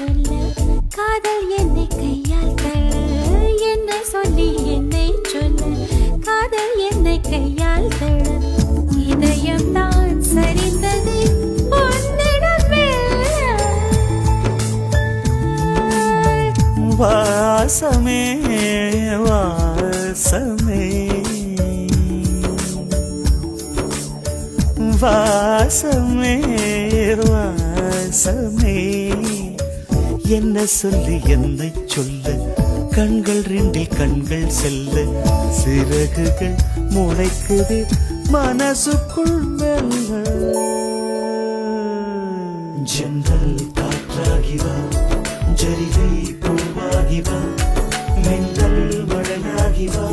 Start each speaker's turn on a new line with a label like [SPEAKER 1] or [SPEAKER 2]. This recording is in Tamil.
[SPEAKER 1] சொல்ல காதல் என்னை கையால் தள்ள என்னை சொல்லி என்னை சொல்ல காதல் என்னை கையால் தள்ள இதயம் தான் சரிந்தது
[SPEAKER 2] வாசமே வாசமே. வாசமே வாசமே. என்ன சொல்லி என்னை சொல்ல? கண்கள் ரெண்டில் கண்கள் செல்ல. சிறகுகள் முளைக்குது மனசுக்குள் ஜென்றல் காற்றாகிவா ஜரிகை பூவாகிவா மின்னல் மழையாகிவா